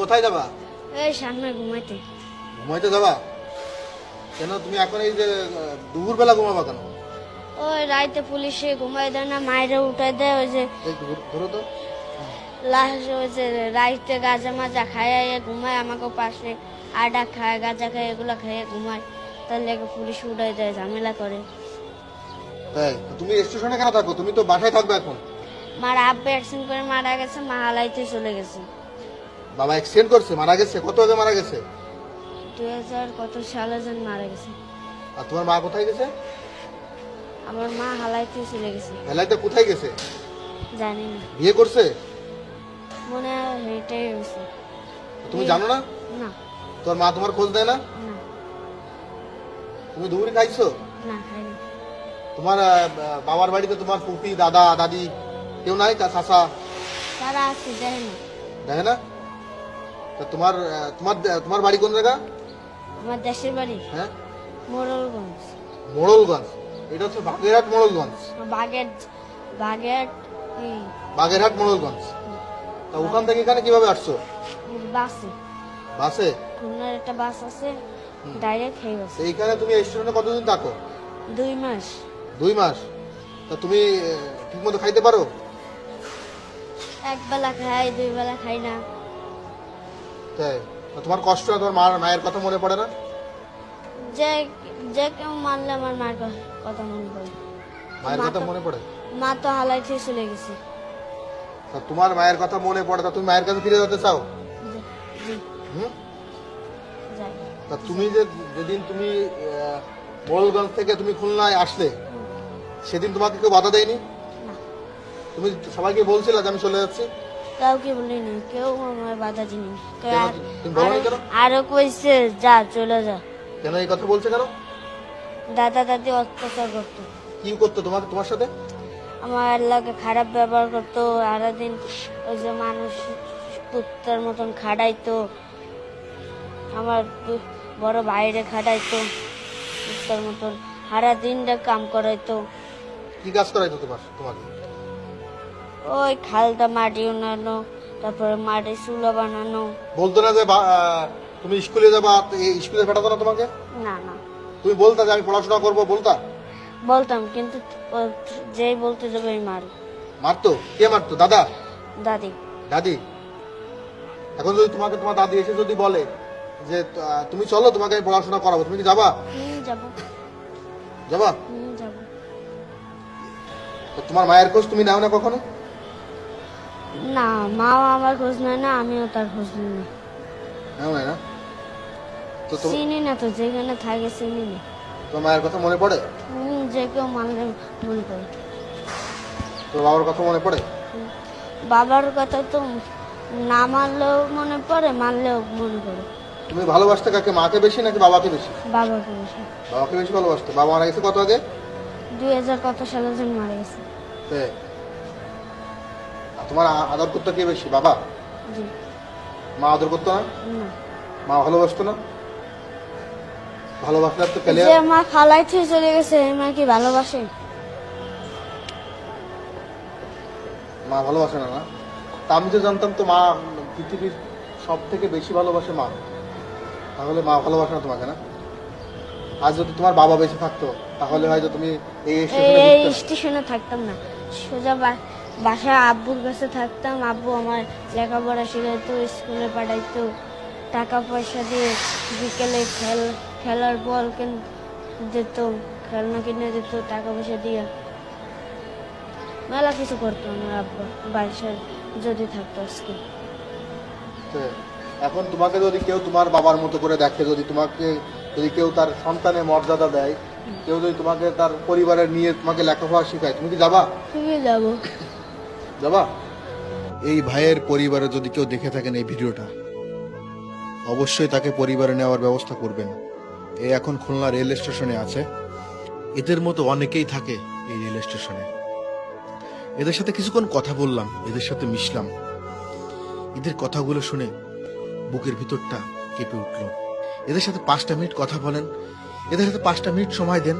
কোথায় যাবা? এই সামনে ঘুমাইতে। ঘুমাইতে যাবা? কেন তুমি এখন এই যে দুপুর বেলা ঘুমাবা কেন? ওই রাইতে পুলিশে ঘুমাই দেয় না মায়েরা উঠাই দেয় ওই যে ধরো- তো। লাস্ট ওই যে রাইতে গাঁজা মাজা খায় ঘুমায় আমাকে পাশে আডা খায় গাঁজা খায় এগুলো খেয়ে ঘুমায়। তার লেগে পুলিশ উঠাই দেয় ঝামেলা করে। তাই? তুমি স্টেশনে কেন থাকো? তুমি তো বাসায় থাকবে এখন। মার আব্বা অ্যাক্সিডেন্ট করে মারা গেছে মা হালাইতে চলে গেছে। বাবা অ্যাক্সিডেন্ট করছে মারা গেছে। কত আগে মারা গেছে? দুই হাজার কত সালে যেন মারা গেছে। আর তোমার মা কোথায় গেছে? আমার মা হালাইতে চলে গেছে। হেলাইতে কোথায় গেছে? জানি না। বিয়ে করছে? মনে হয় গেছে তুমি জানো না? না। তোর মা তোমার খোঁজ দেয় না? না। তুমি দুপুরি খাইছো? না খাইনি। তোমার আহ, বাবার বাড়িতে তোমার ফুপি দাদা দাদি কেউ নাই? তা চাষা তারা আছে দেখে না দেখে না? তা তোমার তোমার তোমার বাড়ি কোন জায়গা? আমার দেশের বাড়ি। হ্যাঁ? মোড়লগঞ্জ। মোড়লগঞ্জ। এটা হচ্ছে বাগেরহাট মোড়লগঞ্জ। বাগের বাগের এই বাগেরহাট মোড়লগঞ্জ। তা ওখান থেকে এখানে কীভাবে আসছো? বাসে। বাসে? খুলনার একটা বাস আছে ডাইরেক্ট হয়ে গেছে এইখানে তুমি স্টেশনে কতদিন থাকো? দুই মাস। দুই মাস। তা তুমি ঠিক মতো খাইতে পারো? এক বেলা খাই দুই বেলা খাই না। তাই তোমার কষ্ট হয় তোমার মার মায়ের কথা মনে পড়ে না? যে যে কেউ মানলে আমার মার ক- কথা মনে পড়ে। মায়ের কথা মনে পড়ে? মা তো হালাই থেকে চলে গেছে। তা তোমার মায়ের কথা মনে পড়ে তা তুমি মায়ের কাছে ফিরে যেতে চাও? হুম? তা তুমি যে যেদিন তুমি মোড়লগঞ্জ থেকে তুমি খুলনায় আসলে সেদিন তোমাকে কেউ বাধা দেয়নি? তুমি সবাইকে বলছিলে যে আমি চলে যাচ্ছি? কাউকে বলিনি কেউ আমার বাধা দিনি আর- কইছে যা চলে যা। কেন এই কথা বলছে কেন? দাদা দাদি অত্যাচার করতো। কি করতো তোমাকে তোমার সাথে? আমার লাগে খারাপ ব্যবহার করতো সারাদিন ওই যে মানুষ কুত্তার মতন খাড়াইতো আমার বড় বাইরে খাটাইতো কুত্তার মতন সারা দিনটা কাম করাইতো। কি কাজ করাইতো তোমার তোমাকে? ওই খালটা মাটি উনানো তারপরে মাটি চুলা বানানো। বলতো না যে বা- তুমি স্কুলে যাবা এই স্কুলে পাঠাতো না তোমাকে? না না। তুমি বলতা যে আমি পড়াশোনা করব বলতা? বলতাম কিন্তু ও যেই বলতে যাবে ওই মার মারতো? কে মারতো? দাদা? দাদি। দাদি? এখন যদি তোমাকে তোমার দাদি এসে যদি বলে যে আহ, তুমি চলো তোমাকে আমি পড়াশোনা করাবো তুমি কি যাবা? হুম যাব। যাবা? হুম যাব। তো তোমার মায়ের খোঁজ তুমি নাও না কখনো? না মাও আমার খোঁজ নেয় না আমিও তার খোঁজ নিই। না না তো তো- চিনি না তো যেখানে থাকে চিনি না। তোমার মায়ের কথা মনে পড়ে? হুম, যে কেউ মানলে মনে করে। তোর বাবার কথা মনে পড়ে? বাবার কথা তো না মানলেও মনে পড়ে মানলেও মনে পড়ে তুমি ভালোবাসতে কাকে মাকে বেশি নাকি বাবাকে বেশি? বাবাকে বেশি। বাবাকে বেশি ভালোবাসতে। বাবা মারা গেছে কত আগে? দুই হাজার কত সালে যেন মারা গেছে। তে। তোমার আদর করতো কে বেশি? বাবা? মা আদর করতো না? মা ভালোবাসতো না? ভালোবাসলে তো পেলে যে মা খালাই থেকে চলে গেছে মা কি ভালোবাসে? মা ভালোবাসে না না? তা আমি তো জানতাম তো মা পৃথিবীর সব থেকে বেশি ভালোবাসে মা। তাহলে মা ভালোবাসে না তোমাকে না? আজ যদি তোমার বাবা বেঁচে থাকতো তাহলে হয়তো তুমি এই স্টেশনে থাকতাম না। সোজা বাসায় আব্বুর কাছে থাকতাম আব্বু আমার লেখাপড়া শিখাইতো স্কুলে পাঠাইতো টাকা পয়সা দিয়ে বিকেলে খেল খেলার বল কিন দিত খেলনা কিনে দিত টাকা পয়সা দিয়ে। মেলা কিছু করতো আমার আব্বা বাসায় যদি থাকতো আজকে। তো এখন তোমাকে যদি কেউ তোমার বাবার মতো করে দেখে যদি তোমাকে যদি কেউ তার সন্তানের মর্যাদা দেয় কেউ যদি তোমাকে তার পরিবারের নিয়ে তোমাকে লেখাপড়া শেখায় তুমি কি যাবা? তুমি যাব। যাবা? এই ভাইয়ের পরিবারে যদি কেউ দেখে থাকেন এই ভিডিওটা, অবশ্যই তাকে পরিবারে নেওয়ার ব্যবস্থা করবেন। এ এখন খুলনা রেল স্টেশনে আছে। এদের মতো অনেকেই থাকে এই রেল স্টেশনে। এদের সাথে কিছুক্ষণ কথা বললাম, এদের সাথে মিশলাম। এদের কথাগুলো শুনে বুকের ভিতরটা কেঁপে উঠল। এদের সাথে পাঁচটা মিনিট কথা বলেন, এদের সাথে পাঁচটা মিনিট সময় দেন।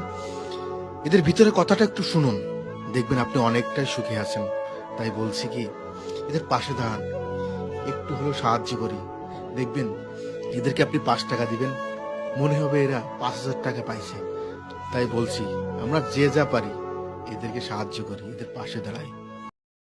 এদের ভিতরে কথাটা একটু শুনুন, দেখবেন আপনি অনেকটাই সুখে আছেন। তাই বলছি কি, এদের পাশে দাঁড়ান। একটু হলেও সাহায্য করি। দেখবেন, এদেরকে আপনি পাঁচ টাকা দিবেন। মনে হবে এরা পাঁচ হাজার টাকা পাইছে। তাই বলছি, আমরা যে যা পারি, এদেরকে সাহায্য করি, এদের পাশে দাঁড়াই।